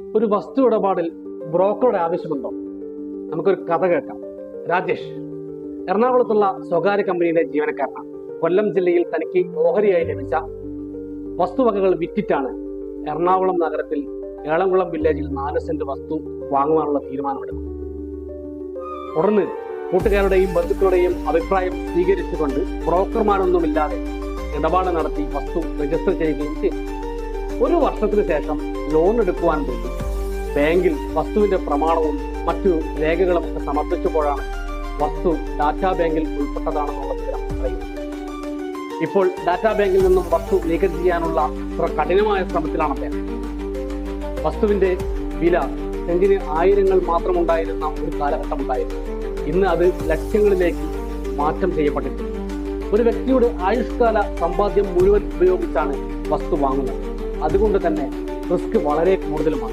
ഒരു വസ്തു ഇടപാടിൽ ബ്രോക്കറുടെ ആവശ്യമുണ്ടോ? നമുക്കൊരു കഥ കേൾക്കാം. രാജേഷ് എറണാകുളത്തുള്ള സ്വകാര്യ കമ്പനിയിലെ ജീവനക്കാരനാണ്. കൊല്ലം ജില്ലയിൽ തനിക്ക് ഓഹരിയായി ലഭിച്ച വസ്തുവകകൾ വിറ്റിട്ടാണ് എറണാകുളം നഗരത്തിൽ ഏളംകുളം വില്ലേജിൽ നാല് സെന്റ് വസ്തു വാങ്ങുവാനുള്ള തീരുമാനമെടുക്കുന്നത് തുടർന്ന് കൂട്ടുകാരുടെയും ബന്ധുക്കളുടെയും അഭിപ്രായം സ്വീകരിച്ചുകൊണ്ട് ബ്രോക്കർമാരൊന്നുമില്ലാതെ ഇടപാട് നടത്തി വസ്തു രജിസ്റ്റർ ചെയ്യുകയും ചെയ്തു. ഒരു വർഷത്തിന് ശേഷം ലോൺ എടുക്കുവാൻ വേണ്ടി ബാങ്കിൽ വസ്തുവിന്റെ പ്രമാണവും മറ്റു രേഖകളും ഒക്കെ സമർപ്പിച്ചപ്പോഴാണ് വസ്തു ഡാറ്റാ ബാങ്കിൽ ഉൾപ്പെട്ടതാണെന്നുള്ള വിവരം അറിയുന്നത്. ഇപ്പോൾ ഡാറ്റാ ബാങ്കിൽ നിന്നും വസ്തു നീക്കം ചെയ്യാനുള്ള കഠിനമായ ശ്രമത്തിലാണ് അദ്ദേഹം. വസ്തുവിന്റെ വില സെന്റിന് ആയിരങ്ങൾ മാത്രം ഉണ്ടായിരുന്ന ഒരു കാലഘട്ടം ഉണ്ടായിരുന്നു. ഇന്ന് അത് ലക്ഷങ്ങളിലേക്ക് മാറ്റം ചെയ്യപ്പെട്ടിട്ടുണ്ട്. ഒരു വ്യക്തിയുടെ ആയുഷ്കാല സമ്പാദ്യം മുഴുവൻ ഉപയോഗിച്ചാണ് വസ്തു വാങ്ങുന്നത്. അതുകൊണ്ട് തന്നെ റിസ്ക് വളരെ കൂടുതലുമാണ്.